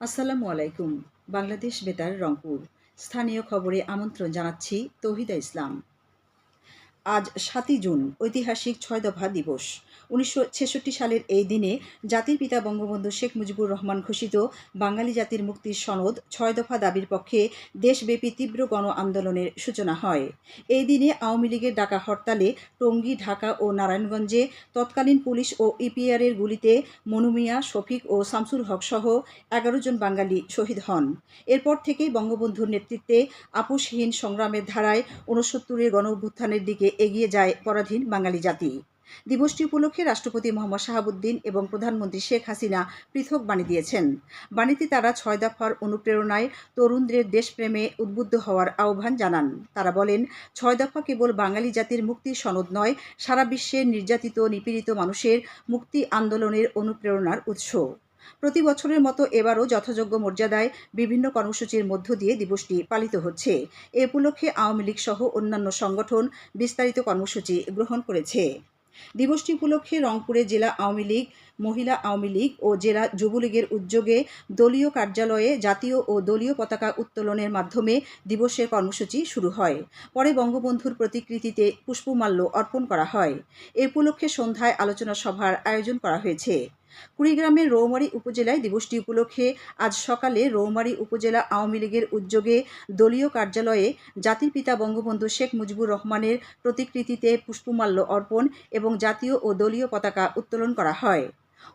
আসসালামু আলাইকুম। বাংলাদেশ বেতার রংপুর। স্থানীয় খবরে আমন্ত্রণ জানাচ্ছি তৌহিদা ইসলাম। আজ সাতই জুন, ঐতিহাসিক ছয় দফা দিবস। উনিশশো ছেষট্টি সালের এই দিনে জাতির পিতা বঙ্গবন্ধু শেখ মুজিবুর রহমান ঘোষিত বাঙালি জাতির মুক্তির সনদ ছয় দফা দাবির পক্ষে দেশব্যাপী তীব্র গণ আন্দোলনের সূচনা হয়। এই দিনে আওয়ামী লীগের ডাকা হরতালে টঙ্গী, ঢাকা ও নারায়ণগঞ্জে তৎকালীন পুলিশ ও ইপিআরের গুলিতে মনুমিয়া শফিক ও শামসুল হক সহ এগারো জন বাঙালি শহীদ হন। এরপর থেকেই বঙ্গবন্ধুর নেতৃত্বে আপোষহীন সংগ্রামের ধারায় ঊনসত্তরের গণ অভ্যুত্থানের দিকে এগিয়ে যায় পরাধীন বাঙালি জাতি। দিবসটি উপলক্ষে রাষ্ট্রপতি মোহাম্মদ শাহাবুদ্দিন এবং প্রধানমন্ত্রী শেখ হাসিনা পৃথক বাণী দিয়েছেন। বাণীতে তারা ছয় দফার অনুপ্রেরণায় তরুণদের দেশপ্রেমে উদ্বুদ্ধ হওয়ার আহ্বান জানান। তারা বলেন, ছয় দফা কেবল বাঙালি জাতির মুক্তির সনদ নয়, সারা বিশ্বের নির্যাতিত নিপীড়িত মানুষের মুক্তি আন্দোলনের অনুপ্রেরণার উৎস। প্রতি বছরের মতো এবারও যথাযোগ্য মর্যাদায় বিভিন্ন কর্মসূচির মধ্য দিয়ে দিবসটি পালিত হচ্ছে। এ উপলক্ষে আওয়ামী লীগ সহ অন্যান্য সংগঠন বিস্তারিত কর্মসূচি গ্রহণ করেছে। দিবসটি উপলক্ষে রংপুরে জেলা আওয়ামী লীগ, মহিলা আওয়ামী লীগ ও জেলা যুবলীগের উদ্যোগে দলীয় কার্যালয়ে জাতীয় ও দলীয় পতাকা উত্তোলনের মাধ্যমে দিবসের কর্মসূচি শুরু হয়। পরে বঙ্গবন্ধুর প্রতিকৃতিতে পুষ্পমাল্য অর্পণ করা হয়। এ উপলক্ষে সন্ধ্যায় আলোচনা সভার আয়োজন করা হয়েছে। কুড়িগ্রামের রৌমারী উপজেলায় দিবসটি উপলক্ষে আজ সকালে রৌমারী উপজেলা আওয়ামী লীগের উদ্যোগে দলীয় কার্যালয়ে জাতির পিতা বঙ্গবন্ধু শেখ মুজিবুর রহমানের প্রতিকৃতিতে পুষ্পমাল্য অর্পণ এবং জাতীয় ও দলীয় পতাকা উত্তোলন করা হয়।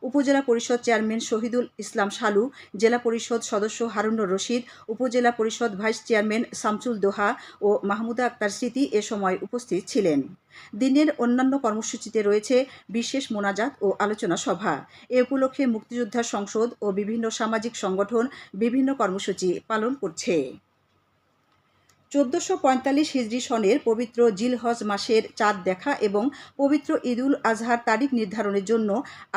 উপজেলা পরিষদ চেয়ারম্যান শহীদুল ইসলাম শালু, জেলা পরিষদ সদস্য হারুনুর রশিদ, উপজেলা পরিষদ ভাইস চেয়ারম্যান শামসুল দোহা ও মাহমুদা আক্তার স্মৃতি এ সময় উপস্থিত ছিলেন। দিনের অন্যান্য কর্মসূচিতে রয়েছে বিশেষ মোনাজাত ও আলোচনা সভা। এ উপলক্ষে মুক্তিযোদ্ধা সংসদ ও বিভিন্ন সামাজিক সংগঠন বিভিন্ন কর্মসূচি পালন করছে। চোদ্দোশো পঁয়তাল্লিশ সনের পবিত্র জিলহজ মাসের চাঁদ দেখা এবং পবিত্র ঈদুল আজহার তারিখ নির্ধারণের জন্য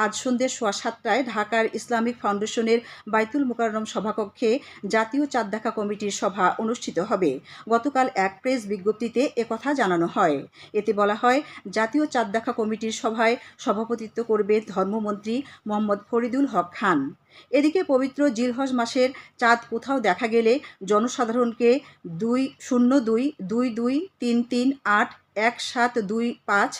আজ সন্ধ্যে সোয়া সাতটায় ঢাকার ইসলামিক ফাউন্ডেশনের বাইতুল মোকাররম সভাকক্ষে জাতীয় চাঁদ দেখা কমিটির সভা অনুষ্ঠিত হবে। গতকাল এক প্রেস বিজ্ঞপ্তিতে একথা জানানো হয়। এতে বলা হয়, জাতীয় চাঁদ দেখা কমিটির সভায় সভাপতিত্ব করবে ধর্মমন্ত্রী মোহাম্মদ ফরিদুল হক খান। এদিকে পবিত্র জিলহজ মাসের চাঁদ কোথাও দেখা গেলে জনসাধারণকে দুই শূন্য দুই দুই দুই, তিন তিন, আট, এক সাত দুই পাঁচ,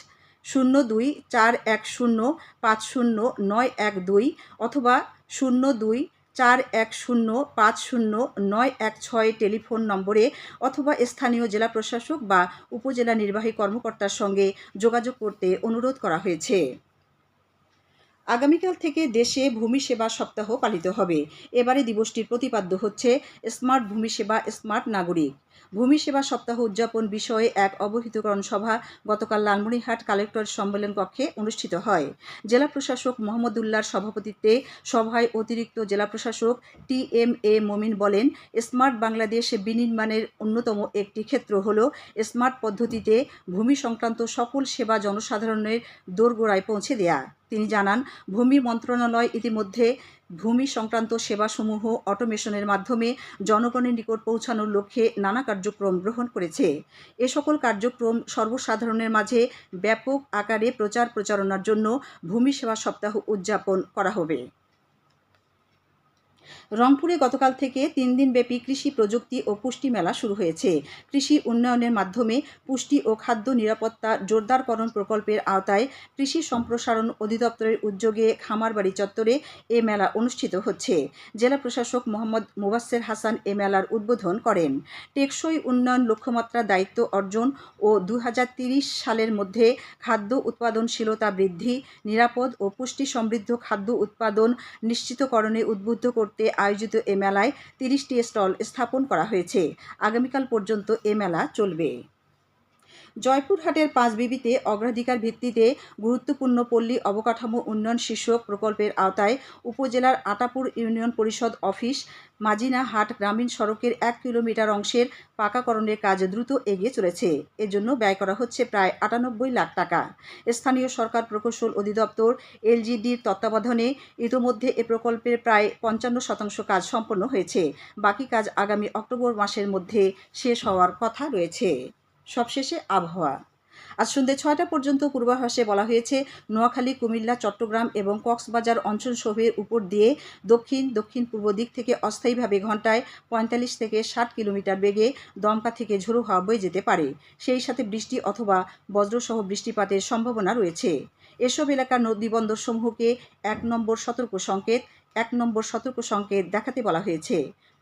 শূন্য দুই, চার এক শূন্য, পাঁচ শূন্য, নয় এক দুই অথবা শূন্য দুই, চার এক শূন্য, পাঁচ শূন্য, নয় এক ছয় টেলিফোন নম্বরে অথবা স্থানীয় জেলা প্রশাসক বা উপজেলা নির্বাহী কর্মকর্তার সঙ্গে যোগাযোগ করতে অনুরোধ করা হয়েছে। আগামীকাল থেকে দেশে ভূমি সেবা সপ্তাহ পালিত হবে। এবারে দিবসটির প্রতিপাদ্য হচ্ছে স্মার্ট ভূমি সেবা স্মার্ট নাগরিক। ভূমি সেবা সপ্তাহ উদযাপন বিষয়ে এক অবহিতকরণ সভা গতকাল লালমনিরহাট কালেক্টর সম্মেলন কক্ষে অনুষ্ঠিত হয়। জেলা প্রশাসক মোহাম্মদুল্লাহর সভাপতিত্বে সভায় অতিরিক্ত জেলা প্রশাসক টি এম এ মমিন বলেন, স্মার্ট বাংলাদেশ বিনির্মাণের অন্যতম একটি ক্ষেত্র হল স্মার্ট পদ্ধতিতে ভূমি সংক্রান্ত সকল সেবা জনসাধারণের দোরগোড়ায় পৌঁছে দেয়া। তিনি জানান, ভূমি মন্ত্রণালয় ইতিমধ্যে ভূমি সংক্রান্ত সেবাসমূহ অটোমেশনের মাধ্যমে জনগণের নিকট পৌঁছানোর লক্ষ্যে নানা কার্যক্রম গ্রহণ করেছে। এ সকল কার্যক্রম সর্বসাধারণের মাঝে ব্যাপক আকারে প্রচার প্রচারণার জন্য ভূমি সেবা সপ্তাহ উদযাপন করা হবে। রংপুরে গতকাল থেকে তিন দিনব্যাপী কৃষি প্রযুক্তি ও পুষ্টি মেলা শুরু হয়েছে। কৃষি উন্নয়নের মাধ্যমে পুষ্টি ও খাদ্য নিরাপত্তা জোরদারকরণ প্রকল্পের আওতায় কৃষি সম্প্রসারণ অধিদপ্তরের উদ্যোগে খামারবাড়ি চত্বরে এ মেলা অনুষ্ঠিত হচ্ছে। জেলা প্রশাসক মোহাম্মদ মুবাসের হাসান এ মেলার উদ্বোধন করেন। টেকসই উন্নয়ন লক্ষ্যমাত্রা দায়িত্ব অর্জন ও দু সালের মধ্যে খাদ্য উৎপাদনশীলতা বৃদ্ধি, নিরাপদ ও পুষ্টি সমৃদ্ধ খাদ্য উৎপাদন নিশ্চিতকরণে উদ্বুদ্ধ করতে আয়োজিত এ মেলায় তিরিশটি স্টল স্থাপন করা হয়েছে। আগামীকাল পর্যন্ত এ মেলা চলবে। জয়পুরহাটের পাঁচবিবিতে অগ্রাধিকার ভিত্তিতে গুরুত্বপূর্ণ পল্লী অবকাঠামো উন্নয়ন শীর্ষক প্রকল্পের আওতায় উপজেলার আটাপুর ইউনিয়ন পরিষদ অফিস, মাজিনা হাট গ্রামীণ সড়কের এক কিলোমিটার অংশের পাকাকরণের কাজ দ্রুত এগিয়ে চলেছে। এজন্য ব্যয় করা হচ্ছে প্রায় আটানব্বই লাখ টাকা। স্থানীয় সরকার প্রকৌশল অধিদপ্তর এলজিডির তত্ত্বাবধানে ইতোমধ্যে এ প্রকল্পের প্রায় পঞ্চান্ন শতাংশ কাজ সম্পন্ন হয়েছে। বাকি কাজ আগামী অক্টোবর মাসের মধ্যে শেষ হওয়ার কথা রয়েছে। সবশেষে আবহাওয়া। আজ সন্ধ্যে ছয়টা পর্যন্ত পূর্বাভাসে বলা হয়েছে, নোয়াখালী, কুমিল্লা, চট্টগ্রাম এবং কক্সবাজার অঞ্চলসমূহের উপর দিয়ে দক্ষিণ দক্ষিণ পূর্ব দিক থেকে অস্থায়ীভাবে ঘন্টায় পঁয়তাল্লিশ থেকে ষাট কিলোমিটার বেগে দমকা থেকে ঝোড়ো হাওয়া বয়ে যেতে পারে। সেই সাথে বৃষ্টি অথবা বজ্রসহ বৃষ্টিপাতের সম্ভাবনা রয়েছে। এসব এলাকার নদীবন্দরসমূহকে এক নম্বর সতর্ক সংকেত, এক নম্বর সতর্ক সংকেত দেখাতে বলা হয়েছে।